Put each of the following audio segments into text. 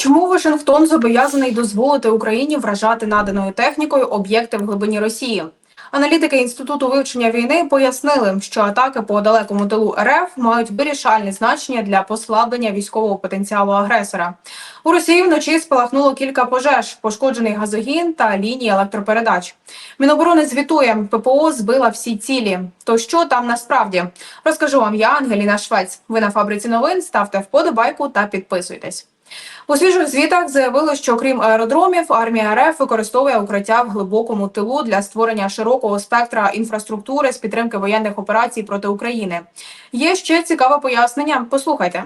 Чому Вашингтон зобов'язаний дозволити Україні вражати наданою технікою об'єкти в глибині Росії? Аналітики інституту вивчення війни пояснили, що атаки по далекому тилу РФ мають вирішальне значення для послаблення військового потенціалу агресора. У Росії вночі спалахнуло кілька пожеж, пошкоджений газогін та лінії електропередач. Міноборони звітує, ППО збила всі цілі. То що там насправді розкажу вам я, Ангеліна Швець. Ви на фабриці новин ставте вподобайку та підписуйтесь. У свіжих звітах заявили, що крім аеродромів, армія РФ використовує укриття в глибокому тилу для створення широкого спектра інфраструктури з підтримки воєнних операцій проти України. Є ще цікаве пояснення. Послухайте.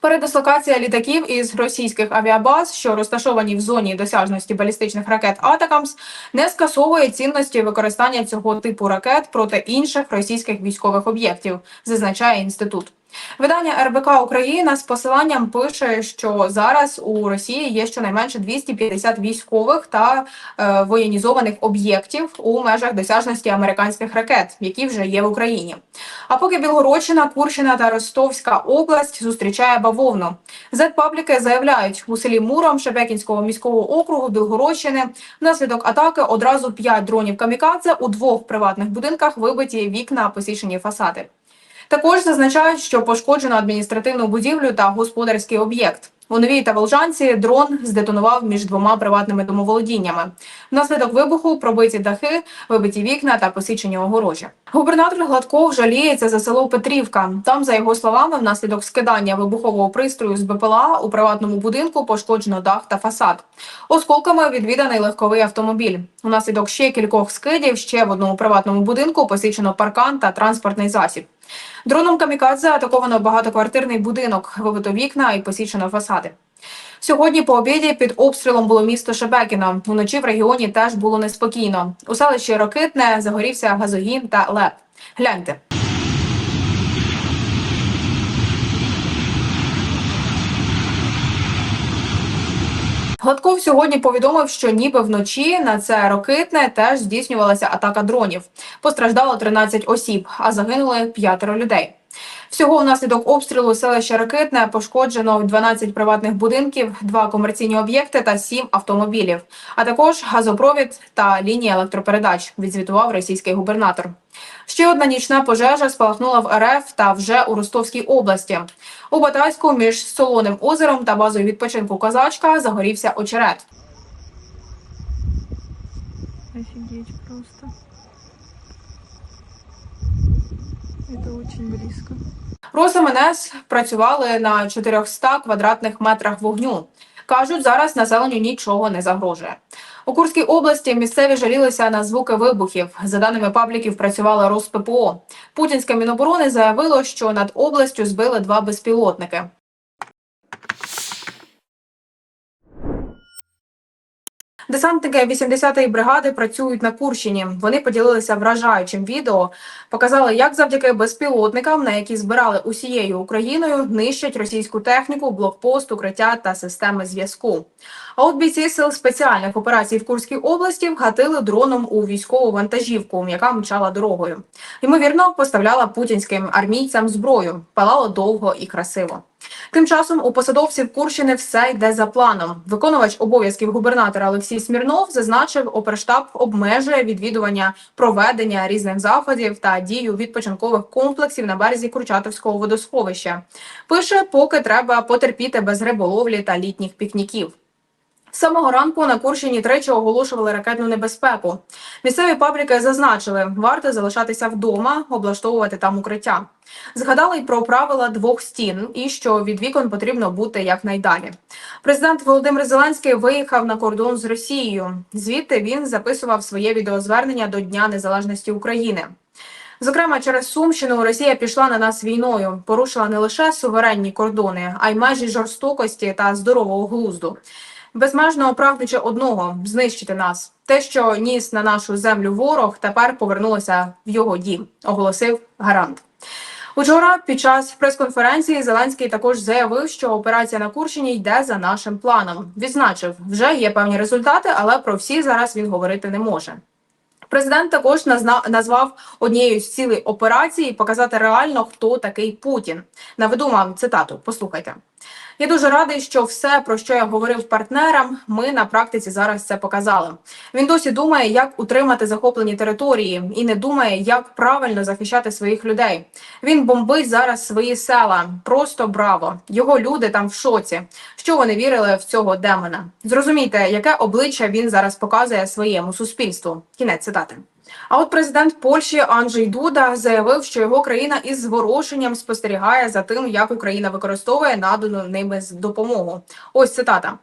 Передислокація літаків із російських авіабаз, що розташовані в зоні досяжності балістичних ракет Атакамс, не скасовує цінності використання цього типу ракет проти інших російських військових об'єктів, зазначає інститут. Видання РБК Україна з посиланням пише, що зараз у Росії є щонайменше 250 військових та е, воєнізованих об'єктів у межах досяжності американських ракет, які вже є в Україні. А поки Білгородщина, Курщина та Ростовська область зустрічає бавовну. Зетпабліки заявляють, у селі Муром Шебекінського міського округу Білгородщини внаслідок атаки одразу п'ять дронів камікадзе у двох приватних будинках вибиті вікна, посічені фасади. Також зазначають, що пошкоджено адміністративну будівлю та господарський об'єкт. У новій та Волжанці дрон здетонував між двома приватними домоволодіннями. Внаслідок вибуху пробиті дахи, вибиті вікна та посічені огорожі. Губернатор Гладков жаліється за село Петрівка. Там, за його словами, внаслідок скидання вибухового пристрою з БПЛА у приватному будинку пошкоджено дах та фасад. Осколками відвіданий легковий автомобіль. Унаслідок ще кількох скидів ще в одному приватному будинку посічено паркан та транспортний засіб. Дроном камікадзе атаковано багатоквартирний будинок, вибито вікна і посічено фасади. Сьогодні по обіді під обстрілом було місто Шебекіно. Уночі в регіоні теж було неспокійно. У селищі Рокитне загорівся газогін та леп. Гляньте. Гладков сьогодні повідомив, що ніби вночі на це рокитне теж здійснювалася атака дронів. Постраждало 13 осіб, а загинули п'ятеро людей. Всього внаслідок обстрілу селища Ракитне пошкоджено 12 приватних будинків, два комерційні об'єкти та 7 автомобілів, а також газопровід та лінії електропередач. Відзвітував російський губернатор. Ще одна нічна пожежа спалахнула в РФ та вже у Ростовській області. У Батайську між Солоним озером та базою відпочинку Козачка загорівся очерет. Офигеть просто. Это очень близко. РосМНС працювали на 400 квадратних метрах вогню. Кажуть, зараз населенню нічого не загрожує. У Курській області місцеві жалілися на звуки вибухів. За даними пабліків, працювала РосППО. Путінське міноборони заявило, що над областю збили два безпілотники. Десантники 80-ї бригади працюють на Курщині. Вони поділилися вражаючим відео, показали, як завдяки безпілотникам, на які збирали усією Україною, нищать російську техніку, блокпост, укриття та системи зв'язку. А от бійці сил спеціальних операцій в Курській області вгатили дроном у військову вантажівку, яка мчала дорогою. Ймовірно, поставляла путінським армійцям зброю. Палало довго і красиво. Тим часом у посадовців Курщини все йде за планом. Виконувач обов'язків губернатора Олексій Смірнов зазначив, оперштаб обмежує відвідування проведення різних заходів та дію відпочинкових комплексів на березі Курчатовського водосховища. Пише, поки треба потерпіти без риболовлі та літніх пікніків. З самого ранку на Курщині тричі оголошували ракетну небезпеку. Місцеві пабліки зазначили, варто залишатися вдома, облаштовувати там укриття. Згадали й про правила двох стін і що від вікон потрібно бути якнайдалі. Президент Володимир Зеленський виїхав на кордон з Росією. Звідти він записував своє відеозвернення до Дня Незалежності України. Зокрема, через Сумщину Росія пішла на нас війною, порушила не лише суверенні кордони, а й межі жорстокості та здорового глузду. Безмежно прагнучи одного знищити нас. Те, що ніс на нашу землю ворог, тепер повернулося в його дім, оголосив гарант. Учора під час прес-конференції Зеленський також заявив, що операція на Курщині йде за нашим планом. Відзначив, вже є певні результати, але про всі зараз він говорити не може. Президент також назвав однією з цілей операції показати реально, хто такий Путін. Наведу вам цитату. Послухайте. Я дуже радий, що все, про що я говорив партнерам, ми на практиці зараз це показали. Він досі думає, як утримати захоплені території, і не думає, як правильно захищати своїх людей. Він бомбить зараз свої села. Просто браво! Його люди там в шоці. Що вони вірили в цього демона? Зрозумійте, яке обличчя він зараз показує своєму суспільству. Кінець цитати. А от президент Польщі Анджей Дуда заявив, що його країна із зворушенням спостерігає за тим, як Україна використовує надану ними допомогу. Ось цитата.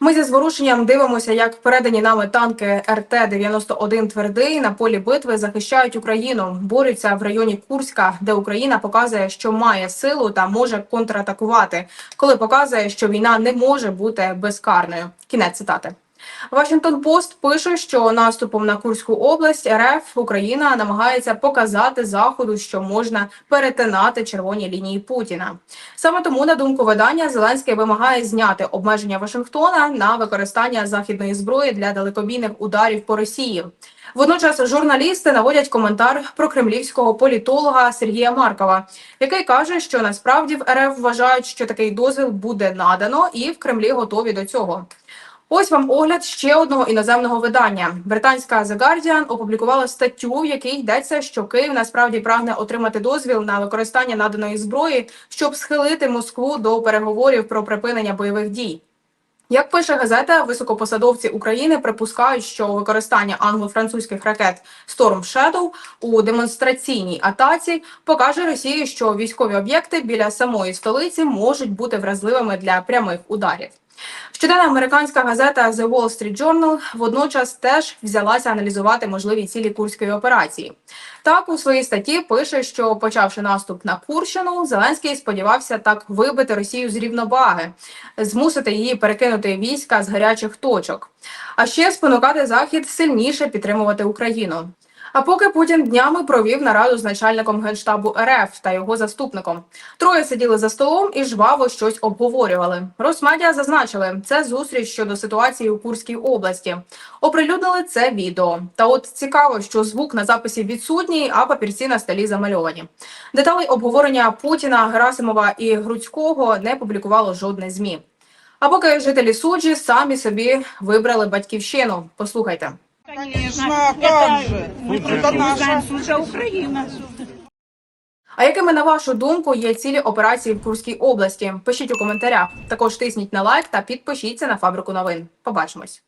Ми зі зворушенням дивимося, як передані нами танки РТ-91 твердий на полі битви захищають Україну, борються в районі Курська, де Україна показує, що має силу та може контратакувати, коли показує, що війна не може бути безкарною. Кінець цитати. Вашингтон Пост пише, що наступом на Курську область РФ Україна намагається показати заходу, що можна перетинати червоні лінії Путіна. Саме тому, на думку видання, Зеленський вимагає зняти обмеження Вашингтона на використання західної зброї для далекобійних ударів по Росії. Водночас журналісти наводять коментар про кремлівського політолога Сергія Маркова, який каже, що насправді в РФ вважають, що такий дозвіл буде надано, і в Кремлі готові до цього. Ось вам огляд ще одного іноземного видання. Британська The Guardian опублікувала статтю, в якій йдеться, що Київ насправді прагне отримати дозвіл на використання наданої зброї, щоб схилити Москву до переговорів про припинення бойових дій. Як пише газета, високопосадовці України припускають, що використання англо-французьких ракет Storm Shadow у демонстраційній атаці покаже Росії, що військові об'єкти біля самої столиці можуть бути вразливими для прямих ударів. Щоденна американська газета The Wall Street Journal водночас теж взялася аналізувати можливі цілі курської операції. Так у своїй статті пише, що почавши наступ на Курщину, Зеленський сподівався так вибити Росію з рівноваги, змусити її перекинути війська з гарячих точок, а ще спонукати Захід сильніше підтримувати Україну. А поки Путін днями провів нараду з начальником генштабу РФ та його заступником. Троє сиділи за столом і жваво щось обговорювали. Росмедіа зазначили, це зустріч щодо ситуації у Курській області. Оприлюднили це відео. Та от цікаво, що звук на записі відсутній, а папірці на столі замальовані. Деталей обговорення Путіна, Герасимова і Грудського не публікувало жодне змі. А поки жителі суджі самі собі вибрали батьківщину. Послухайте. Конечно, как же? Мы Это наша. знаем, Украина. А якими на вашу думку є цілі операції в Курській області? Пишіть у коментарях. Також тисніть на лайк та підпишіться на фабрику новин. Побачимось.